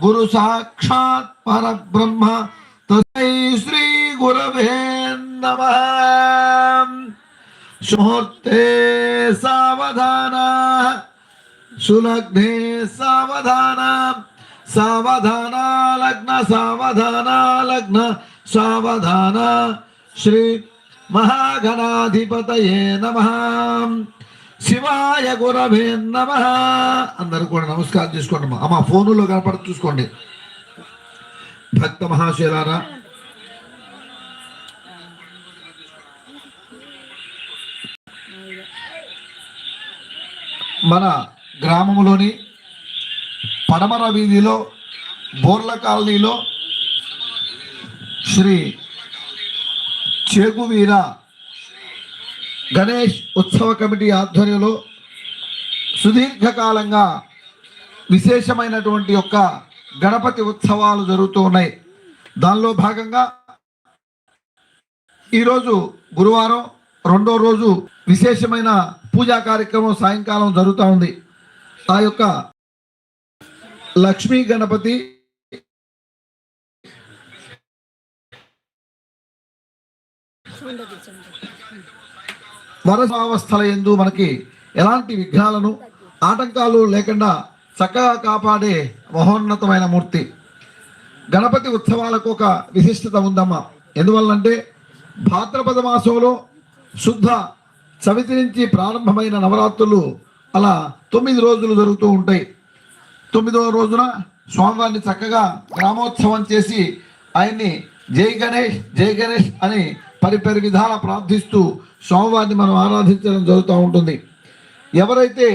गुरु साक्षात पर ब्रह्म तथा श्री गुरवे नमः। सवधान, सुलग्ने सवधान सवधान लग्न सवधान लग्न सवधान श्री महागणाधिपत नम। శివాయ గురవే నమ. అందరూ కూడా నమస్కారం చేసుకోండి అమ్మా. అమ్మా ఫోనులో కనపడ చూసుకోండి. భక్త మహాశైలారా. మన గ్రామంలోని పడమర వీధిలో బోర్ల కాలనీలో శ్రీ చేగువీర గణేష్ ఉత్సవ కమిటీ ఆధ్వర్యంలో సుదీర్ఘకాలంగా విశేషమైనటువంటి యొక్క గణపతి ఉత్సవాలు జరుగుతూ ఉన్నాయి. దానిలో భాగంగా ఈరోజు గురువారం రెండో రోజు విశేషమైన పూజా కార్యక్రమం సాయంకాలం జరుగుతూ ఉంది. ఆ యొక్క లక్ష్మీ గణపతి వరసావస్థల ఎందు మనకి ఎలాంటి విఘ్నాలను ఆటంకాలు లేకుండా చక్కగా కాపాడే మహోన్నతమైన మూర్తి. గణపతి ఉత్సవాలకు ఒక విశిష్టత ఉందమ్మా. ఎందువల్లంటే భాద్రపద మాసంలో శుద్ధ చవితి నుంచి ప్రారంభమైన నవరాత్రులు అలా తొమ్మిది రోజులు జరుగుతూ ఉంటాయి. తొమ్మిదవ రోజున స్వామివారిని చక్కగా గ్రామోత్సవం చేసి ఆయన్ని జై గణేష్ జై గణేష్ అని పరిపరి విధాల ప్రార్థిస్తూ స్వామివారిని మనం ఆరాధించడం జరుగుతూ ఉంటుంది. ఎవరైతే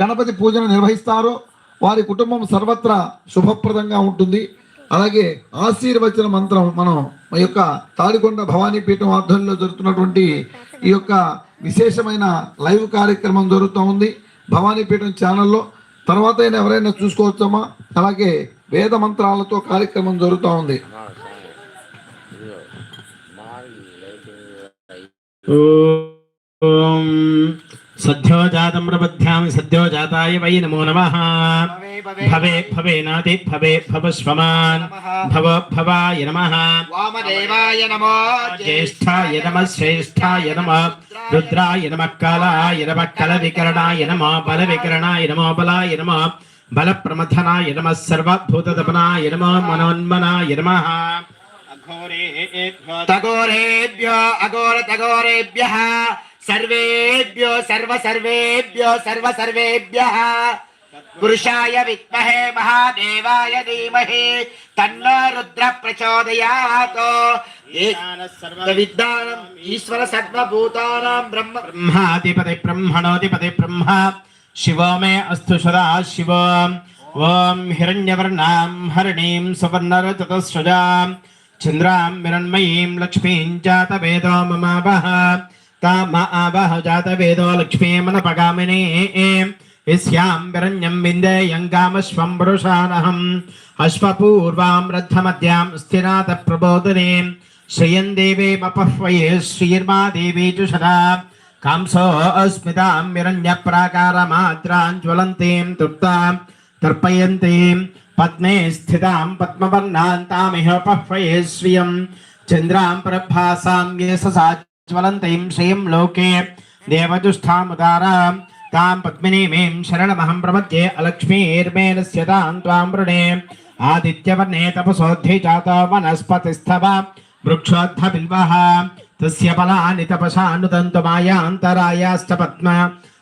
గణపతి పూజను నిర్వహిస్తారో వారి కుటుంబం సర్వత్రా శుభప్రదంగా ఉంటుంది. అలాగే ఆశీర్వచన మంత్రం మనం మా యొక్క తాడికొండ భవానీ పీఠం ఆధ్వర్యంలో జరుగుతున్నటువంటి ఈ యొక్క విశేషమైన లైవ్ కార్యక్రమం జరుగుతూ ఉంది. భవానీ పీఠం ఛానల్లో తర్వాత అయినా ఎవరైనా చూసుకోవచ్చమ్మా? అలాగే వేద మంత్రాలతో కార్యక్రమం జరుగుతూ ఉంది. ఓం సద్యో జాతం ప్రబధ్యామి సద్యో జాతాయ వై నమో నమ. భవే భవేనాది భవే భవస్వమాన్. భవ భవాయ నమ. వామదేవాయ నమో జ్యేష్ఠాయ నమ శ్రేష్ఠాయ నమ. రుద్రాయ నమ కాలాయ నమ కల వికరణాయ నమ బల వికరణాయ నమో బలాయ నమ. బల ప్రమథనాయ నమ సర్వభూతదపనాయ నమ మనోన్మనాయ నమ. तगोरेभ्यो तगोरेभ्य सर्वेभ्यो सर्वसर्वेभ्यो सर्वसर्वेभ्यः। पुरुषाय विद्महे महादेवाय धीमहि तन्नो रुद्र प्रचोदयात्। विद्वानम् ईश्वर सर्वभूतानां ब्रह्म ब्रह्माधिपति ब्रह्मणोधिपति ब्रह्म। शिव मे अस्तु सदा शिव। ओं हिण्यवर्ण हरणी सुवर्ण सुवर्णरततस्वजाम् చంద్రాం మిరణ్మయీం లక్ష్మీం జాతవేదో మమావహ తామ ఆవహ జాతవేదో లక్ష్మీమనపగామినీ యస్యాం విరణ్యం విందేయం గామశ్వం పురుషానహం. అశ్వపూర్వాం రథమద్యాం స్థిరాత ప్రబోధనే. శ్రియం దేవేమపహ్వయే శ్రీర్మా దేవీ చుషరా కాంసో అస్మితాం విరణ్యప్రాకారమాత్రాం జ్వలంతీం తృప్తాం. दर्पयन्तीम् पद्मे स्थिताम् पद्मवर्णान्तामिह पह्वये श्रियम् चन्द्राम् प्रभासाम् ये सज्ज्वलन्तीम् श्रियम् लोके देवजुष्ठामुदाराम् ताम् पद्मिनीमीम् शरणमहम् प्रपद्ये अलक्ष्मीर्मेलस्यताम् त्वाम् वृणे। आदित्यवर्णे तपसोद्धि जाता वनस्पतिस्थव वृक्षोद्धबिल्वः। तस्य फलानि तपसा नुदन्तु मायान्तरायाश्च पद्म।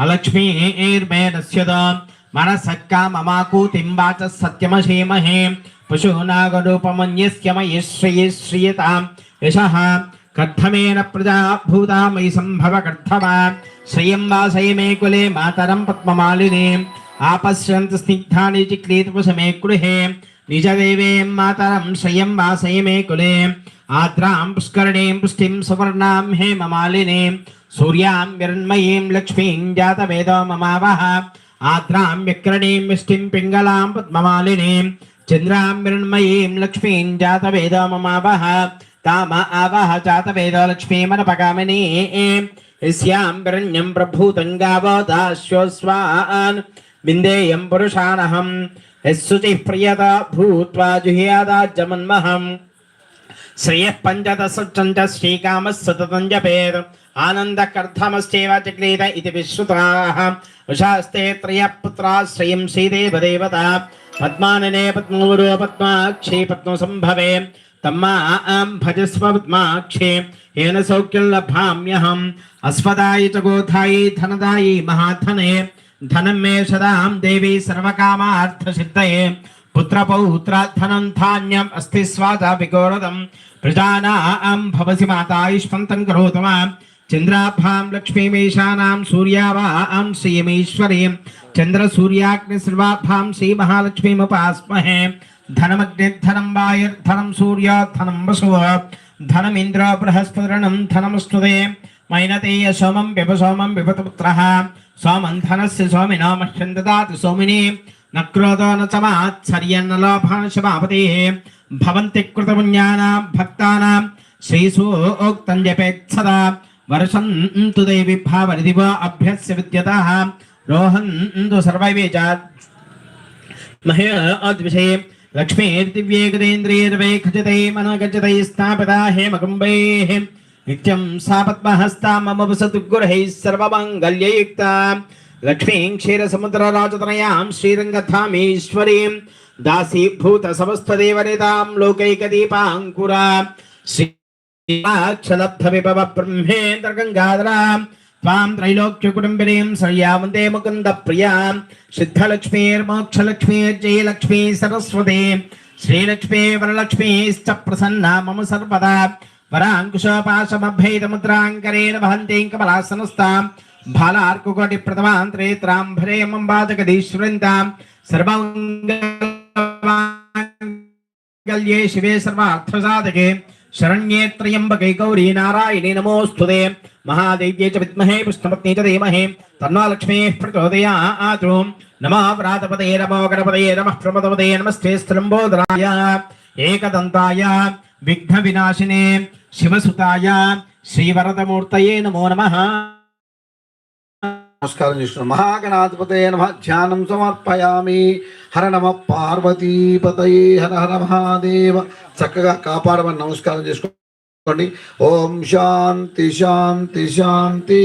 అలక్ష్మి ఏర్మే నశ్యదాం మన సక్కా మమాకూతింబాచ సత్యమశీమహే పశూనాగరూపమన్యస్యమయశ్రయశ్రియతాం యశః కర్థమేన ప్రజాభూతా మయి సంభవ కర్థమా శ్రియం వాసయమే కులే మాతరం పద్మమాలినే ఆపశ్యంత స్నిగ్ధాని చిక్లీతపశమే గృహే నిజదేవేం మాతరం శ్రియం వాసయమే కులే ఆద్రాం పుష్కరణీం పుష్టిం సువర్ణాం హేమమాలినేం సూర్యాం విరణ్మయీం లక్ష్మీం జాతవేదో మమావహ. ఆద్రాం విక్రణీం విష్టిం పింగళాం పద్మమాలినీం. చంద్రాం విరణ్మయీం లక్ష్మీం జాతవేదో మమావహ. తామ ఆవహ జాతవేదో లక్ష్మీమనపగామినీ. యస్యాం విరణ్యం ప్రభూతం గావోదాశ్వస్వాన్. విందేయం పురుషానహం. యస్సుచి ప్రియత భూత్వా జుహ్యాదాజమన్మహం శ్రేయః పంచదశంచ శ్రీకామः సతతం జపేత్ ఆనందకర్ధమశ్చేవ చక్రీత ఇది విశ్రుతాः ఉషాస్తే త్రయः పుత్రా శ్రియం శ్రీదేవ దేవత పద్మాననే పద్మగురు పద్మాక్షి పద్మ పద్మసంభవే తమ్మాం భజస్వ పద్మాక్షి ఏన సౌఖ్యం లభామ్యహం అస్వదాయి చ గోధాయి ధనదాయి మహాధనే ధనం మే సదాం దేవి సర్వకామార్థసిద్ధయే పుత్రపౌత్రాధనం ధాన్యం అస్థి స్వాద విగోరదం ప్రజానాం భవసి మాతాయుష్మంతం కరోతమ చంద్రాభాం లక్ష్మీమేషానాం సూర్యావాం శ్రీయమీశ్వరీం చంద్ర సూర్యాగ్ని సర్వాభాం శ్రీ మహాలక్ష్మీముపాస్మహే ధనమగ్నిర్ధనం వాయుర్ధనం సూర్యాధనం వసువ ధనమింద్ర బృహస్పతిరణం ధనమస్తుదే మైనతేయ సోమం విభ సోమం విభతపుత్ర సోమం ధనస్య సోమినో మహ్యం దదాతి సోమిని న క్రోధో భవంతి కృతపుణ్యానాం భక్తానాం శ్రీసూక్తం జపేత్ వర్షంతు దేవి భావనిదివ అభ్యస్య విద్యత. రోహంతు సర్వైవేజా. మహేద్విషే లక్ష్మీర్దివ్యేకదేంద్రియర్వై గదేంద్రియర్వే ఖచితై మనగజతై స్థాపితా హేమకుంభై. నిత్యం సా సర్వమంగళ్యయుక్త. లక్ష్మీం క్షీర సముద్ర రాజతనయాం శ్రీరంగధామీశ్వరీం దాసీభూత సమస్తదేవనేతాం లోకైక దీపాంకురా శ్రీక్షలబ్ధ విభవ బ్రహ్మేంద్ర గంగాధరాం త్వాం త్రైలోక్యకుటుంబినీం శ్రయావందే ముకుంద ప్రియాం సిద్ధలక్ష్మీర్మోక్షలక్ష్మీర్జయలక్ష్మీ సరస్వతి. శ్రీలక్ష్మీ వరలక్ష్మీశ్చ ప్రసన్నా మమ సర్వదా. వరాంకుశోపాశమభ్యైతముద్రాంకరేణ వహంతీం కమలాసనస్తాం బాలార్కుకోటి ప్రథమాంతరే త్రాంభరే మంబాధకదీశ్వరంతాం సర్వంగల్యే శివే సర్వార్థసాధకే శరణ్యే త్రయంబకై గౌరీ నారాయణే నమోస్తుదే మహాదేవ్యే చ విద్మహే పుష్ణపత్ని చ ధీమహే తన్వా లక్ష్మీ ప్రచోదయాతు నమః వ్రాతపదయే నమః ప్రమదపదయే నమస్తే స్థలంబోధరాయ ఏకదంతాయ విఘ్న వినాశినే శివసుతాయ శ్రీవరదమూర్తయే నమో నమః నమస్కారం చేస్తున్నాం మహాగణాధిపతయ నమ. ధ్యానం సమర్పయామి. హర నమ పార్వతీపతయే. హర హర మహాదేవ. చక్కగా కాపాడమని నమస్కారం చేసుకోండి. ఓం శాంతి శాంతి శాంతి.